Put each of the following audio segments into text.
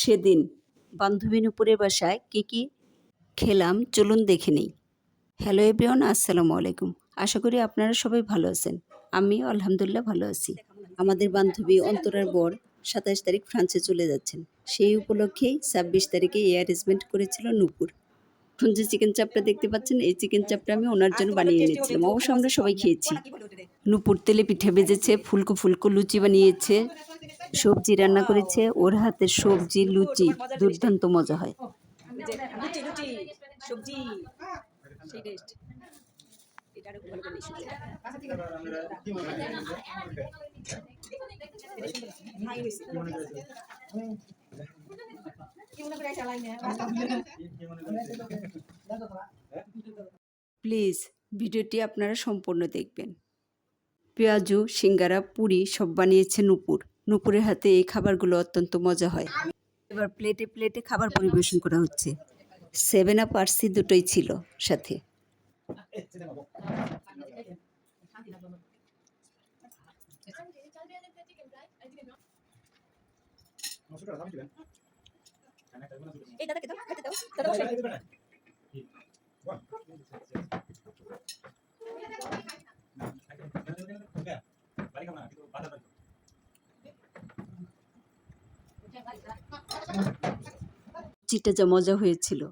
সেদিন বান্ধবী নুপুরের বাসায় কী কী খেলাম চলুন দেখে নিই। হ্যালো এভরিওয়ান আসসালামু আলাইকুম। আশা করি আপনারা সবাই ভালো আছেন। আমি আলহামদুলিল্লাহ ভালো আছি। আমাদের বান্ধবী অন্তরার বর সাতাশ তারিখ ফ্রান্সে চলে যাচ্ছেন। সেই উপলক্ষেই ছাব্বিশ তারিখে এই অ্যারেঞ্জমেন্ট করেছিল নূপুর। এখন যে চিকেন চাপটা দেখতে পাচ্ছেন এই চিকেন চাপটা আমি ওনার জন্য বানিয়ে এনেছিলাম। অবশ্য আমরা সবাই খেয়েছি। নুপুর তেলে পিঠে ভেজেছে ফুলকো ফুলকো লুচি বানিয়েছে। সবজি রান্না করেছে ওর হাতের সবজি লুচি দুর্দান্ত মজা হয়। প্লিজ ভিডিওটি আপনারা সম্পূর্ণ দেখবেন। পেঁয়াজু সিঙ্গারা পুরি সব বানিয়েছে নূপুর নূপুরের হাতে এই খাবারগুলো অত্যন্ত মজা হয়। এবার প্লেটে প্লেটে খাবার পরিবেশন করা হচ্ছে। সেভেন আপ আরসি দুটোই ছিল সাথে। এই দাদাকে দাও খেতে দাও দাদা চিটা যা মজা হয়েছিল।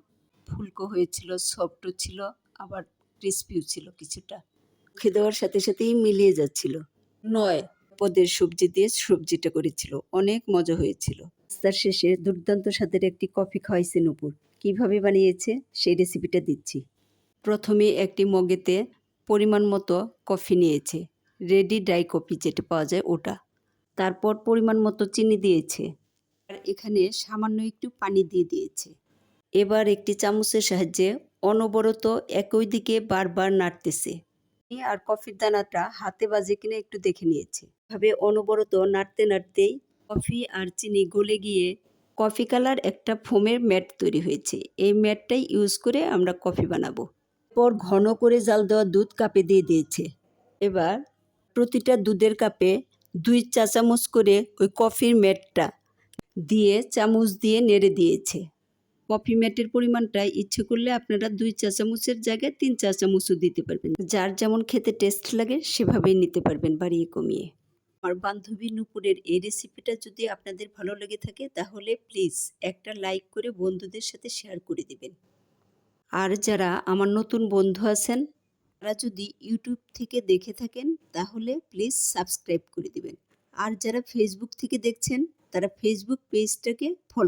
ফুলকো হয়েছিল, সফটও ছিল, আবার ক্রিস্পিও ছিল কিছুটা। খেয়ে দেওয়ার সাথে সাথেই মিলিয়ে যাচ্ছিল। নয়, পদের সবজি দিয়ে সবজিটা করেছিল। অনেক মজা হয়েছিল। তার শেষে দুর্দান্ত স্বাদের একটি কফি খাওয়াইছে নুপুর। কীভাবে বানিয়েছে সেই রেসিপিটা দিচ্ছি। প্রথমে একটি মগেতে পরিমাণ মতো কফি নিয়েছে। রেডি ড্রাই কফি যেটা পাওয়া যায় ওটা। তারপর পরিমাণ মতো চিনি দিয়েছে। আর এখানে সামান্য একটু পানি দিয়ে দিয়েছে। এবার একটি চামচের সাহায্যে অনবরত একই দিকে বারবার নাড়তেছে। আর কফির দানাটা হাতে বাজে কিনা একটু দেখে নিয়েছে। ভাবে অনবরত নাড়তে নাড়তেই কফি আর চিনি গলে গিয়ে কফি কালার একটা ফোমের ম্যাট তৈরি হয়েছে। এই ম্যাটটাই ইউজ করে আমরা কফি বানাবো। পর ঘন করে জাল দেওয়া দুধ কাপে দিয়ে দিয়েছে। এবার প্রতিটা দুধের কাপে দুই চা চামচ করে ওই কফির ম্যাটটা দিয়ে, চামচ দিয়ে নেড়ে দিয়েছে। কফি ম্যাটের পরিমাণটা ইচ্ছে করলে আপনারা দুই চা চামচের জায়গায় তিন চা চামচও দিতে পারবেন। যার যেমন খেতে টেস্ট লাগে, সেভাবেই নিতে পারবেন বাড়িয়ে কমিয়ে। আমার বান্ধবী নুপুরের এই রেসিপিটা যদি আপনাদের ভালো লেগে থাকে, তাহলে প্লিজ একটা লাইক করে বন্ধুদের সাথে শেয়ার করে দিবেন। আর যারা আমার নতুন বন্ধু আছেন, তারা যদি ইউটিউব থেকে দেখে থাকেন, তাহলে প্লিজ সাবস্ক্রাইব করে দিবেন। আর যারা ফেসবুক থেকে দেখছেন তারা ফেসবুক পেজটাকে ফলো